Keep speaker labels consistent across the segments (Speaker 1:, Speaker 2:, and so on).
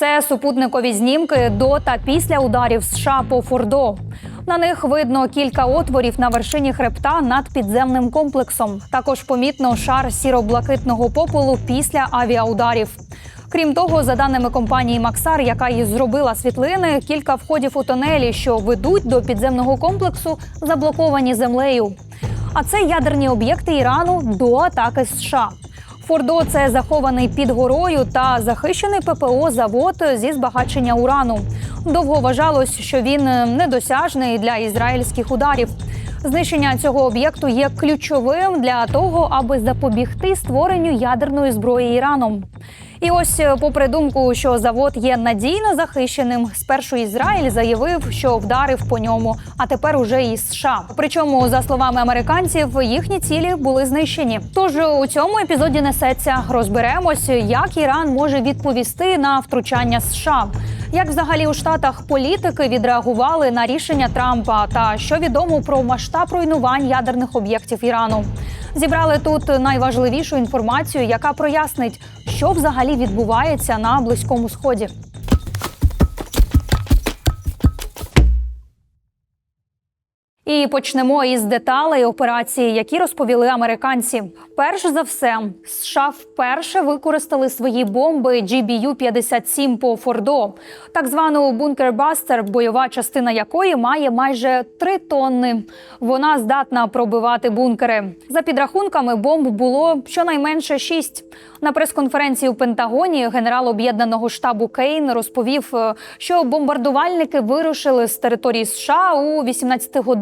Speaker 1: Це супутникові знімки до та після ударів США по Фордо. На них видно кілька отворів на вершині хребта над підземним комплексом. Також помітно шар сіро-блакитного попелу після авіаударів. Крім того, за даними компанії Максар, яка і зробила світлини, кілька входів у тунелі, що ведуть до підземного комплексу, заблоковані землею. А це ядерні об'єкти Ірану до атаки США. Фордо це захований під горою та захищений ППО завод зі збагачення урану. Довго вважалось, що він недосяжний для ізраїльських ударів. Знищення цього об'єкту є ключовим для того, аби запобігти створенню ядерної зброї Іраном. І ось, е, попри думку, що завод є надійно захищеним, спершу Ізраїль заявив, що вдарив по ньому, а тепер уже і США. Причому, за словами американців, їхні цілі були знищені. Тож у цьому епізоді несеться розберемось, як Іран може відповісти на втручання США. Як взагалі у Штатах політики відреагували на рішення Трампа, та що відомо про масштаб руйнувань ядерних об'єктів Ірану? Зібрали тут найважливішу інформацію, яка прояснить, що взагалі відбувається на близькому сході. І почнемо із деталей операції, які розповіли американці. Перш за все, США вперше використали свої бомби GBU-57 по Фордо, так звану бункер-бастер, бойова частина якої має майже 3 тонни. Вона здатна пробивати бункери. За підрахунками, бомб було щонайменше 6. На прес-конференції у Пентагоні генерал об'єднаного штабу Кейн розповів, е, що бомбардувальники вирушили з території США у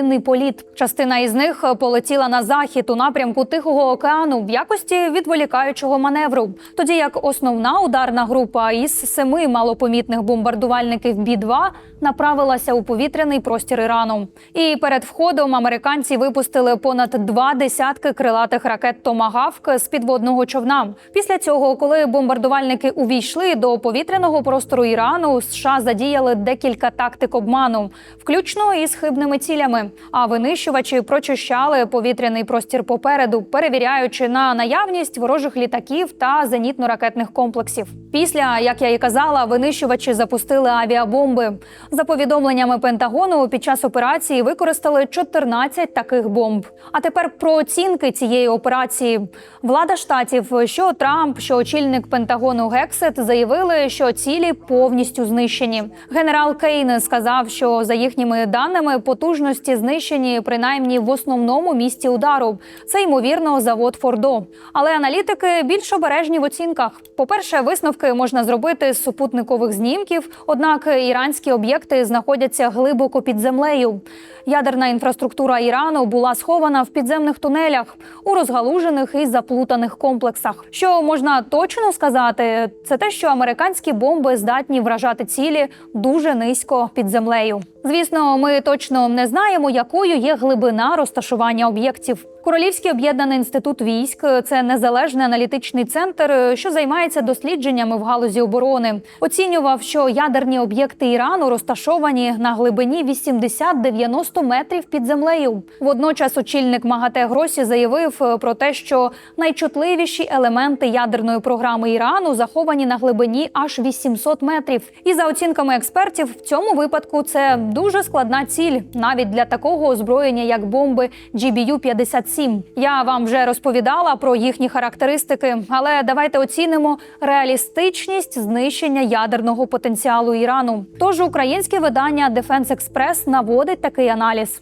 Speaker 1: 18-годинний політ. Частина із них полетіла на захід у напрямку Тихого океану в якості відволікаючого маневру. Тоді як основна ударна група із семи малопомітних бомбардувальників Бі 2 направилася у повітряний простір Ірану. І перед входом американці випустили понад два десятки крилатих ракет Томагавк з підводного човна. Після цього, коли бомбардувальники увійшли до повітряного простору Ірану, США задіяли декілька тактик обману, включно із хибними цілями. А винищувачі прочищали повітряний простір попереду, перевіряючи на наявність ворожих літаків та зенітно-ракетних комплексів. Після, як я і казала, винищувачі запустили авіабомби. За повідомленнями Пентагону, під час операції використали 14 таких бомб. А тепер про оцінки цієї операції. Влада штатів, що Трамп, що очільник Пентагону Гексет заявили, що цілі повністю знищені. Генерал Кейн сказав, що за їхніми даними потужності знищені принаймні в основному місці удару. Це ймовірно завод Фордо. Але аналітики більш обережні в оцінках. По-перше, висновки можна зробити з супутникових знімків однак іранські об'єкти знаходяться глибоко під землею. Ядерна інфраструктура Ірану була схована в підземних тунелях у розгалужених і заплутаних комплексах. Що можна точно сказати, це те, що американські бомби здатні вражати цілі дуже низько під землею. Звісно, ми точно не знаємо, якою є глибина розташування об'єктів. Королівський об'єднаний інститут військ це незалежний аналітичний центр, що займається дослідженнями в галузі оборони. Оцінював, що ядерні об'єкти Ірану розташовані на глибині 80-90 метрів під землею. Водночас очільник МАГАТЕ Гросі заявив про те, що найчутливіші елементи ядерної програми Ірану заховані на глибині аж 800 метрів. І за оцінками експертів, в цьому випадку це дуже складна ціль, навіть для такого озброєння, як бомби GBU-57. Я вам вже розповідала про їхні характеристики, але давайте оцінимо реалістичність знищення ядерного потенціалу Ірану. Тож українське видання Defense Express наводить такий аналіз.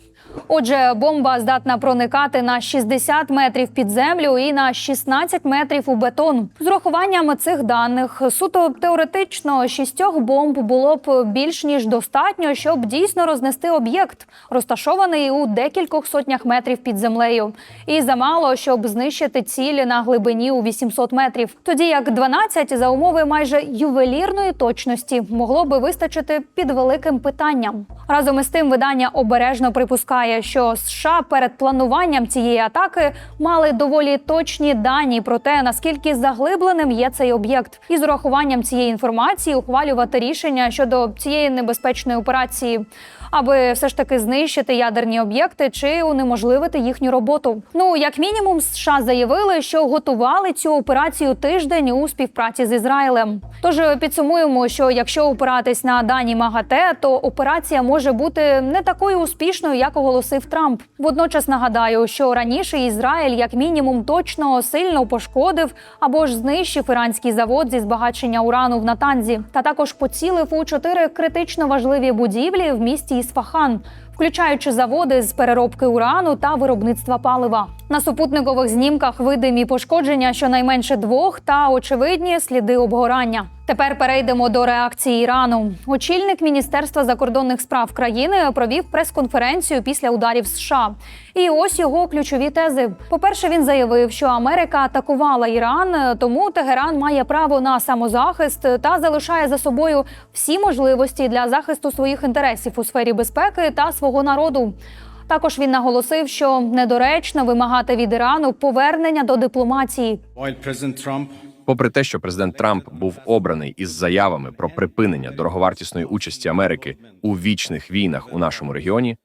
Speaker 1: Отже, бомба здатна проникати на 60 метрів під землю і на 16 метрів у бетон. З урахуванням цих даних суто теоретично шістьох бомб було б більш ніж достатньо, щоб дійсно рознести об'єкт, розташований у декількох сотнях метрів під землею, і замало, щоб знищити цілі на глибині у 800 метрів. Тоді як 12 за умови майже ювелірної точності могло би вистачити під великим питанням. Разом із тим видання обережно припускає, припускає, що США перед плануванням цієї атаки мали доволі точні дані про те, наскільки заглибленим є цей об'єкт, і з урахуванням цієї інформації ухвалювати рішення щодо цієї небезпечної операції. Аби все ж таки знищити ядерні об'єкти чи унеможливити їхню роботу. Ну як мінімум, США заявили, що готували цю операцію тиждень у співпраці з Ізраїлем. Тож підсумуємо, що якщо опиратись на дані МАГАТЕ, то операція може бути не такою успішною, як оголосив Трамп. Водночас нагадаю, що раніше Ізраїль, як мінімум, точно сильно пошкодив або ж знищив іранський завод зі збагачення урану в Натанзі, та також поцілив у чотири критично важливі будівлі в місті Ісфахан. Включаючи заводи з переробки урану та виробництва палива на супутникових знімках видимі пошкодження щонайменше двох та очевидні сліди обгорання. Тепер перейдемо до реакції Ірану. Очільник Міністерства закордонних справ країни провів прес-конференцію після ударів США. І ось його ключові тези. По-перше, він заявив, що Америка атакувала Іран, тому Тегеран має право на самозахист та залишає за собою всі можливості для захисту своїх інтересів у сфері безпеки та свого народу. Також він наголосив, що недоречно вимагати від Ірану повернення до дипломатії.
Speaker 2: President Trump
Speaker 3: Попри те, що президент Трамп був обраний із заявами про припинення дороговартісної участі Америки у вічних війнах у нашому регіоні,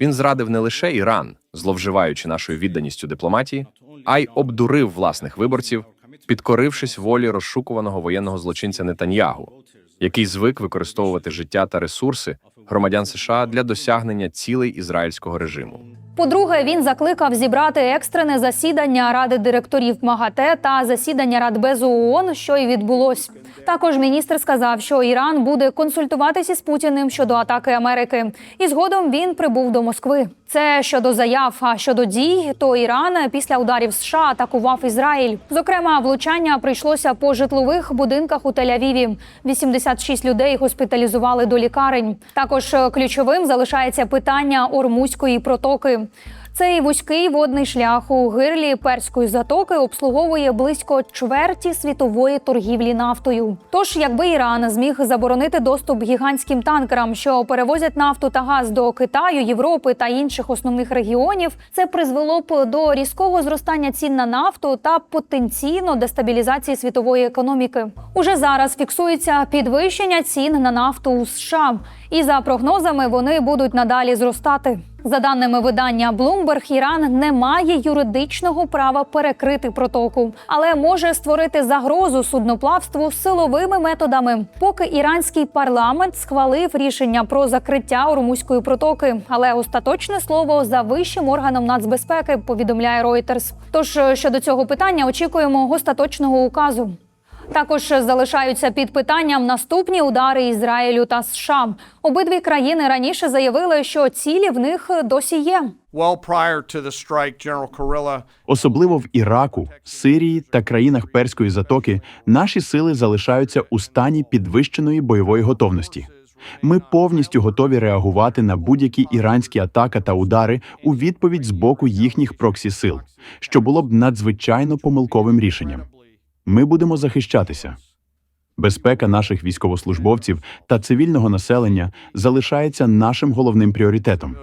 Speaker 3: він зрадив не лише Іран, зловживаючи нашою відданістю дипломатії, а й обдурив власних виборців, підкорившись волі розшукуваного воєнного злочинця Нетаньягу, який звик використовувати життя та ресурси громадян США для досягнення цілей ізраїльського режиму.
Speaker 1: По-друге, він закликав зібрати екстрене засідання ради директорів МАГАТЕ та засідання Радбезу ООН, що й відбулось. Також міністр сказав, що Іран буде консультуватися з Путіним щодо атаки Америки, і згодом він прибув до Москви. Це щодо заяв. А щодо дій, то Іран після ударів США атакував Ізраїль. Зокрема, влучання прийшлося по житлових будинках у Тель-Авіві. 86 людей госпіталізували до лікарень. Також е, ключовим залишається питання Ормузької протоки. Цей вузький водний шлях у гирлі перської затоки обслуговує близько чверті світової торгівлі нафтою. Тож, якби Іран зміг заборонити доступ гігантським танкерам, що перевозять нафту та газ до Китаю, Європи та інших основних регіонів, це призвело б до різкого зростання цін на нафту та потенційно дестабілізації світової економіки. Уже зараз фіксується підвищення цін на нафту у США, і за прогнозами вони будуть надалі зростати. За даними видання Bloomberg, Іран не має юридичного права перекрити протоку, але може створити загрозу судноплавству силовими методами. Поки іранський парламент схвалив рішення про закриття Ормузької протоки, але остаточне слово за вищим органом нацбезпеки повідомляє Reuters. Тож е, щодо цього питання очікуємо остаточного указу. Також залишаються під питанням наступні удари Ізраїлю та США. Обидві країни раніше заявили, що цілі в них досі є.
Speaker 4: Well prior to the strike, General Kurilla
Speaker 5: Особливо в Іраку, Сирії та країнах Перської затоки наші сили залишаються у стані підвищеної бойової готовності. Ми повністю готові реагувати на будь-які іранські атаки та удари у відповідь з боку їхніх проксі сил, що було б надзвичайно помилковим рішенням. Ми будемо захищатися. Безпека наших військовослужбовців та цивільного населення залишається нашим головним пріоритетом.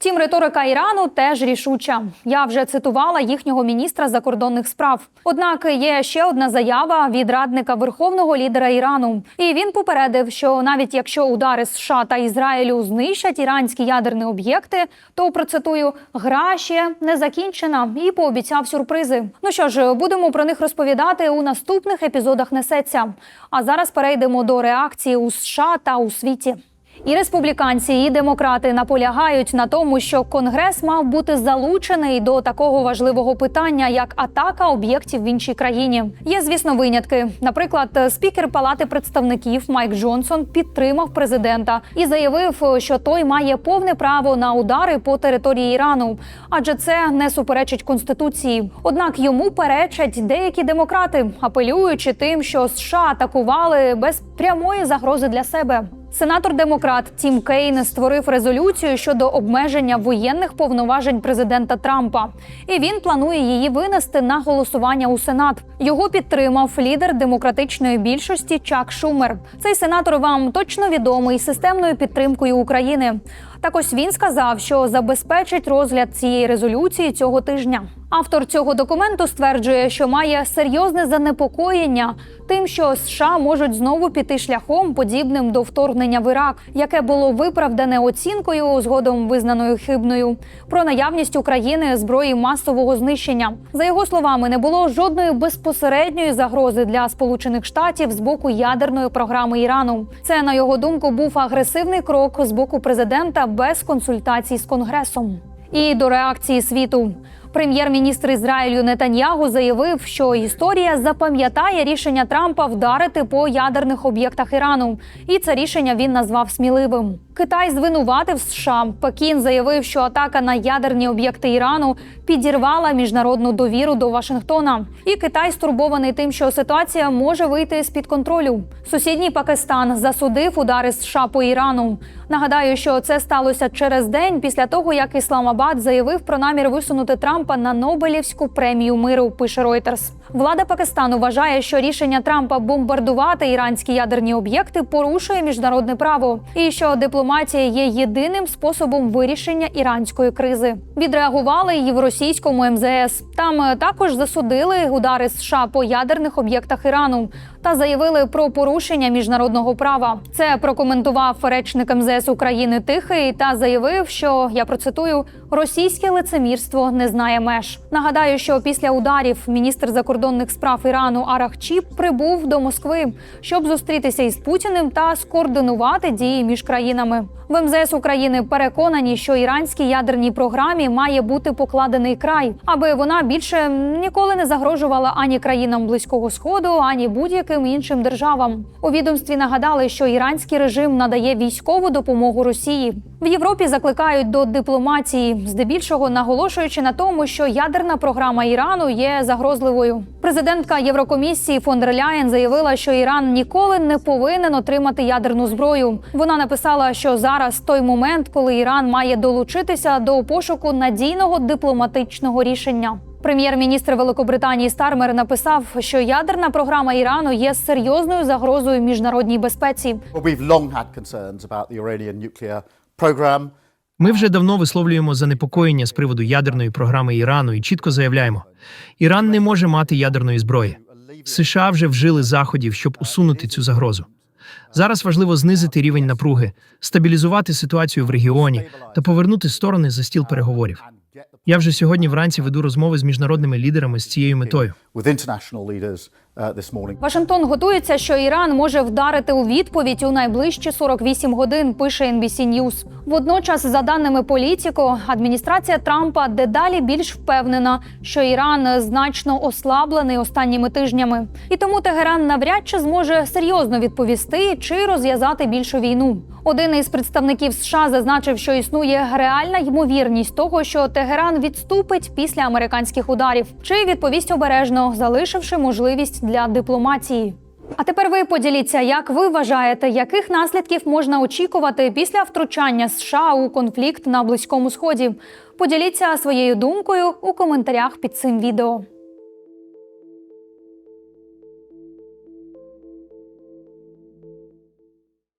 Speaker 1: Втім, риторика Ірану теж рішуча. Я вже цитувала їхнього міністра закордонних справ. Однак є ще одна заява від радника верховного лідера Ірану. І він попередив, що навіть якщо удари США та Ізраїлю знищать іранські ядерні об'єкти, то процитую гра ще не закінчена і пообіцяв сюрпризи. Ну що ж, будемо про них розповідати у наступних епізодах несеться. А зараз перейдемо до реакції у США та у світі. І республіканці, і демократи наполягають на тому, що конгрес мав бути залучений до такого важливого питання, як атака об'єктів в іншій країні. Є, звісно, винятки. Наприклад, спікер Палати представників Майк Джонсон підтримав президента і заявив, що той має повне право на удари по території Ірану, адже це не суперечить конституції. Однак йому перечать деякі демократи, апелюючи тим, що США атакували без прямої загрози для себе. Сенатор демократ Тім Кейн створив резолюцію щодо обмеження воєнних повноважень президента Трампа, і він планує її винести на голосування у Сенат. Його підтримав лідер демократичної більшості Чак Шумер. Цей сенатор вам точно відомий системною підтримкою України. Так ось він сказав, що забезпечить розгляд цієї резолюції цього тижня. Автор цього документу стверджує, що має серйозне занепокоєння тим, що США можуть знову піти шляхом, подібним до вторгнення в Ірак, яке було виправдане оцінкою, згодом визнаною хибною, про наявність України зброї масового знищення. За його словами, не було жодної безпосередньої загрози для Сполучених Штатів з боку ядерної програми Ірану. Це на його думку був агресивний крок з боку президента без консультацій з конгресом. І до реакції світу. Прем'єр-міністр Ізраїлю Нетаньягу заявив, що історія запам'ятає рішення Трампа вдарити по ядерних об'єктах Ірану, і це рішення він назвав сміливим. Китай звинуватив США. Пекін заявив, що атака на ядерні об'єкти Ірану підірвала міжнародну довіру до Вашингтона. І Китай стурбований тим, що ситуація може вийти з під контролю. Сусідній Пакистан засудив удари США по Ірану. Нагадаю, що це сталося через день після того, як Ісламабад заявив про намір висунути Трампа на Нобелівську премію миру. Пише Reuters. Влада Пакистану вважає, що рішення Трампа бомбардувати іранські ядерні об'єкти порушує міжнародне право, і що дипломатія є єдиним способом вирішення іранської кризи. Відреагували і в російському МЗС. Там е, також засудили удари США по ядерних об'єктах Ірану та заявили про порушення міжнародного права. Це прокоментував речник МЗС України Тихий та заявив, що я процитую: російське лицемірство не знає меж. Нагадаю, що після ударів міністр закордонних справ Ірану Арахчі прибув до Москви, щоб зустрітися із Путіним та скоординувати дії між країнами. В МЗС України переконані, що іранській ядерній програмі має бути покладений край, аби вона більше ніколи не загрожувала ані країнам близького сходу, ані будь-яким іншим державам. У відомстві нагадали, що іранський режим надає військову допомогу Росії. В Європі закликають до дипломатії, здебільшого наголошуючи на тому, що ядерна програма Ірану є загрозливою. Президентка Єврокомісії фон дер Ляєн заявила, що Іран ніколи не повинен отримати ядерну зброю. Вона написала, що зараз той момент, коли Іран має долучитися до пошуку надійного дипломатичного рішення. Прем'єр-міністр Великобританії Стармер написав, що ядерна програма Ірану є серйозною загрозою міжнародній безпеці.
Speaker 6: Ми вже давно висловлюємо занепокоєння з приводу ядерної програми Ірану і чітко заявляємо: Іран не може мати ядерної зброї. США вже вжили заходів, щоб усунути цю загрозу. Зараз важливо знизити рівень напруги, стабілізувати ситуацію в регіоні та повернути сторони за стіл переговорів. Я вже сьогодні вранці веду розмови з міжнародними лідерами з цією метою.
Speaker 2: With international leaders uh, this morning.
Speaker 1: Вашингтон готується, що Іран може вдарити у відповідь у найближчі 48 годин. Пише NBC News. Водночас, за даними політіко, адміністрація Трампа дедалі більш впевнена, що Іран значно ослаблений останніми тижнями, і тому Тегеран навряд чи зможе серйозно відповісти чи розв'язати більшу війну. Один із представників США зазначив, що існує реальна ймовірність того, що Тегеран відступить після американських ударів, чи відповість обережно, залишивши можливість для дипломатії. А тепер ви поділіться, як ви вважаєте, яких наслідків можна очікувати після втручання США у конфлікт на близькому сході? Поділіться своєю думкою у коментарях під цим відео.